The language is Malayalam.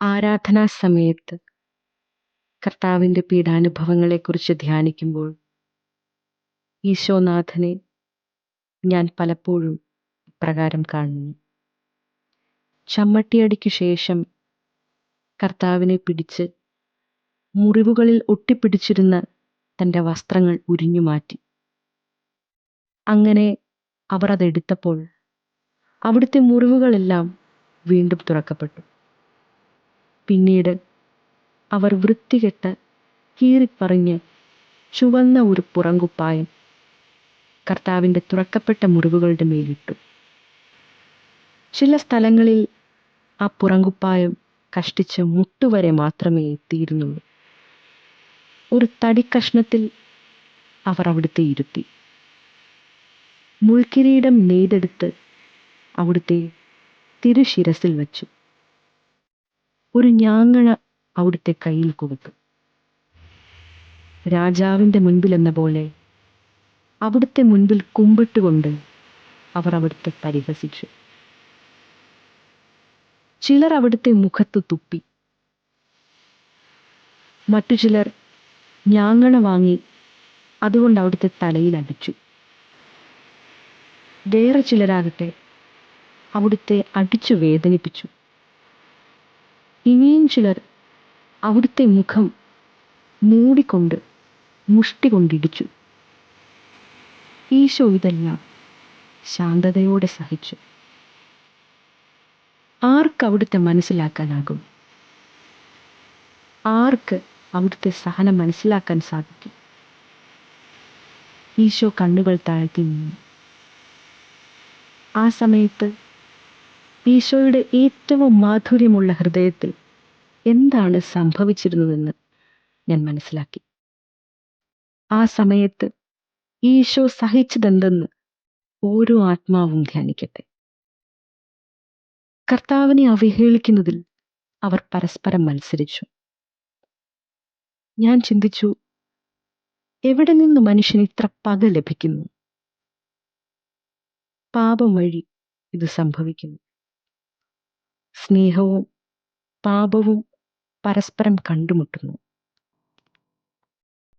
ആരാധനാ സമയത്ത് കർത്താവിന്റെ പീഡാനുഭവങ്ങളെക്കുറിച്ച് ധ്യാനിക്കുമ്പോൾ ഈശോനാഥനെ ഞാൻ പലപ്പോഴും പ്രകാരം കാണുന്നു. ചമ്മട്ടിയടിക്കു ശേഷം കർത്താവിനെ പിടിച്ച് മുറിവുകളിൽ ഒട്ടിപ്പിടിച്ചിരുന്ന തന്റെ വസ്ത്രങ്ങൾ ഉരിഞ്ഞു മാറ്റി. അങ്ങനെ അവർ അതെടുത്തപ്പോൾ അവിടുത്തെ മുറിവുകളെല്ലാം വീണ്ടും തുറക്കപ്പെട്ടു. പിന്നീട് അവർ വൃത്തികെട്ട് കീറിപ്പറിഞ്ഞ് ചുവന്ന ഒരു പുറങ്കുപ്പായം കർത്താവിന്റെ തുറക്കപ്പെട്ട മുറിവുകളുടെ മേലിട്ടു. ചില സ്ഥലങ്ങളിൽ ആ പുറങ്കുപ്പായം കഷ്ടിച്ച് മുട്ടുവരെ മാത്രമേ എത്തിയിരുന്നുള്ളൂ. ഒരു തടിക്കഷ്ണത്തിൽ അവർ അവിടുത്തെ ഇരുത്തി. മുൾക്കിരീടം നെയ്തെടുത്ത് അവിടുത്തെ തിരുശിരസിൽ വച്ചു. ഒരു ഞാങ്ങണ അവിടുത്തെ കയ്യിൽ കൊടുത്തു. രാജാവിന്റെ മുൻപിലെന്ന പോലെ അവിടുത്തെ മുൻപിൽ കുമ്പിട്ടുകൊണ്ട് അവർ അവിടുത്തെ പരിഹസിച്ചു. ചിലർ അവിടുത്തെ മുഖത്ത് തുപ്പി. മറ്റു ചിലർ ഞാങ്ങണ വാങ്ങി അതുകൊണ്ട് അവിടുത്തെ തലയിൽ അടിച്ചു. വേറെ ചിലരാകട്ടെ അവിടുത്തെ അടിച്ചു വേദനിപ്പിച്ചു. ഇനിയും ചിലർ അവിടുത്തെ മുഖം മൂടിക്കൊണ്ട് മുഷ്ടി കൊണ്ടിടിച്ചു. ഈശോ ഇതെല്ലാം ശാന്തതയോടെ സഹിച്ചു. ആർക്ക് അവിടുത്തെ മനസ്സിലാക്കാനാകും? ആർക്ക് അവിടുത്തെ സഹനം മനസ്സിലാക്കാൻ സാധിക്കും? ഈശോ കണ്ണുകൾ താഴ്ത്തി നിന്നു. ആ സമയത്ത് ഈശോയുടെ ഏറ്റവും മാധുര്യമുള്ള ഹൃദയത്തിൽ എന്താണ് സംഭവിച്ചിരുന്നതെന്ന് ഞാൻ മനസ്സിലാക്കി. ആ സമയത്ത് ഈശോ സഹിച്ചതെന്തെന്ന് ഓരോ ആത്മാവും ധ്യാനിക്കട്ടെ. കർത്താവിനെ അവഹേളിക്കുന്നതിൽ അവർ പരസ്പരം മത്സരിച്ചു. ഞാൻ ചിന്തിച്ചു എവിടെ നിന്ന് മനുഷ്യന് ഇത്ര പക ലഭിക്കുന്നു? പാപം വഴി ഇത് സംഭവിക്കുന്നു. സ്നേഹവും പാപവും പരസ്പരം കണ്ടുമുട്ടുന്നു.